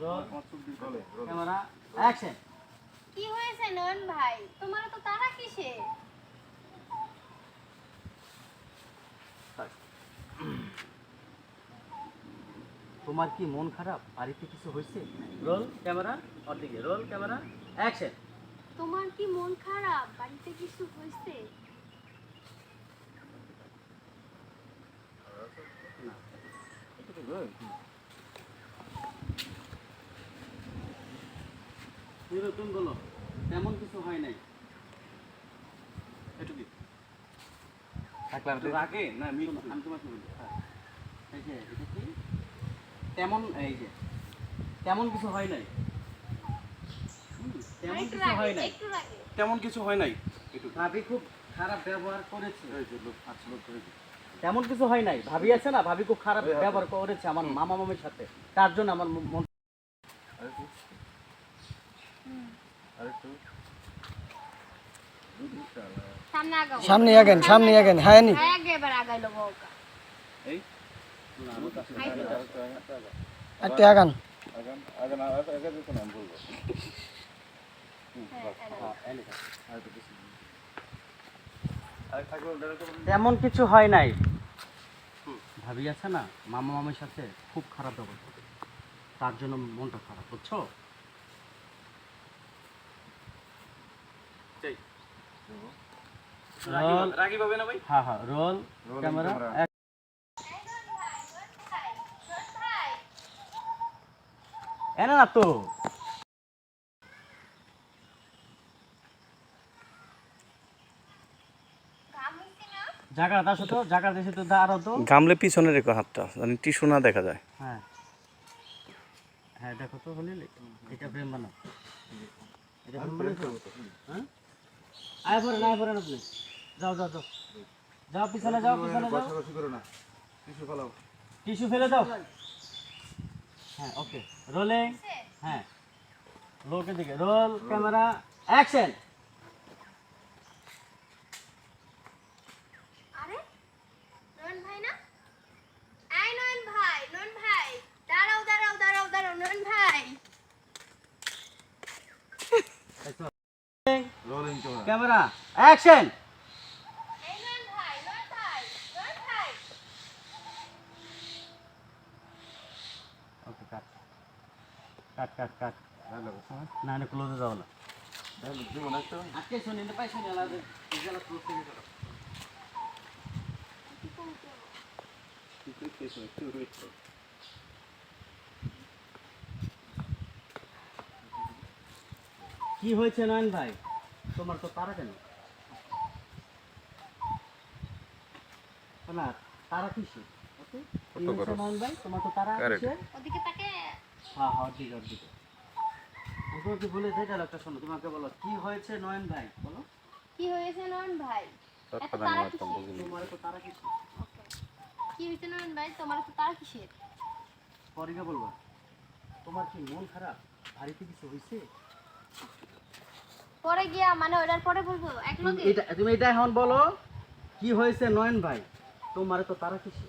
Role camera action কি হয়েছে নয়ন ভাই? তোমার তো তারা কিসে? তোমার কি মন খারাপ? বাড়িতে কিছু হয়েছে? রোল ক্যামেরা ওর দিকে। রোল ক্যামেরা অ্যাকশন তোমার কি মন খারাপ? বাড়িতে কিছু তেমন কিছু হয় নাই। এটুকু একটু না আমি আমি তোমাকে বলি। এই যে এটা কি? তেমন এই যে তেমন কিছু হয় নাই। তেমন কিছু হয় নাই। তেমন কিছু হয় নাই। ভাবি খুব খারাপ ব্যবহার করেছে। দিই। তেমন কিছু হয় নাই। ভাবি আছে না? ভাবি খুব খারাপ ব্যবহার করেছে আমার মামা মামির সাথে। তার জন্য আমার মন সামনে আগান সামনে আগান হ্যাঁ নি। হ্যাঁ একটা আগান। তেমন কিছু হয় নাই। ভাবি আছে না মামা মামির সাথে খুব খারাপ ব্যবহার করে। তার জন্য মনটা খারাপ বুঝছ চাই রোল রাগি পাবে না ভাই হ্যাঁ হ্যাঁ রোল Rolling ক্যামেরা এনে না তো। জায়গা দাও জায়গা দেশে তো দাঁড়াও তো। গামলে পিছনে রেখো হাতটা মানে টিস্যু না দেখা যায়। হ্যাঁ। হ্যাঁ দেখো তো হলে এটা ফ্রেম বানাও। এটা ফ্রেম বানাও। হ্যাঁ? আয় পড়েন আয় পড়েন আপনি যাও যাও যাও। যাও পিছনে যাও পিছনে যাও। বসাবসি করো না। কিছু ফেলাও। টিস্যু ফেলে দাও। হ্যাঁ ওকে রোলিং হ্যাঁ। লোকের দিকে। রোল ক্যামেরা অ্যাকশন আরে নয়ন ভাই না এই নয়ন ভাই নয়ন ভাই দাঁড়াও দাঁড়াও দাঁড়াও দাঁড়াও নয়ন ভাই rolling camera camera action okay cut cut cut cut না না ক্লোজে যাও না না একটু আজকে শুনি না পাই শুনি আলাদা ক্লোজ থেকে করো কি হয়েছে নয়ন ভাই? তোমার তো তারা কেন? না তারা কিসে ওকে? কি হয়েছে নয়ন ভাই তোমার তো তারা কিসে ওদিকে তাকে। হ্যাঁ হ্যাঁ তোমাকে বলে শোনো তোমাকে বলো কি হয়েছে নয়ন ভাই? বলো। কি হয়েছে নয়ন ভাই? এত তারা মারতাম কিসের? বুঝলি? তোমার তো তারা কিসে কি হয়েছে নয়ন ভাই? তোমার তো তারা কিসের? পরিকে বলব। তোমার কি মন খারাপ? বাড়িতে কিছু হয়েছে? পরে গিয়া মানে ওটার পরে বলব এক লগে এটা তুমি এটা এখন বলো কি হয়েছে নয়ন ভাই? তোমার তো তারা কিসে?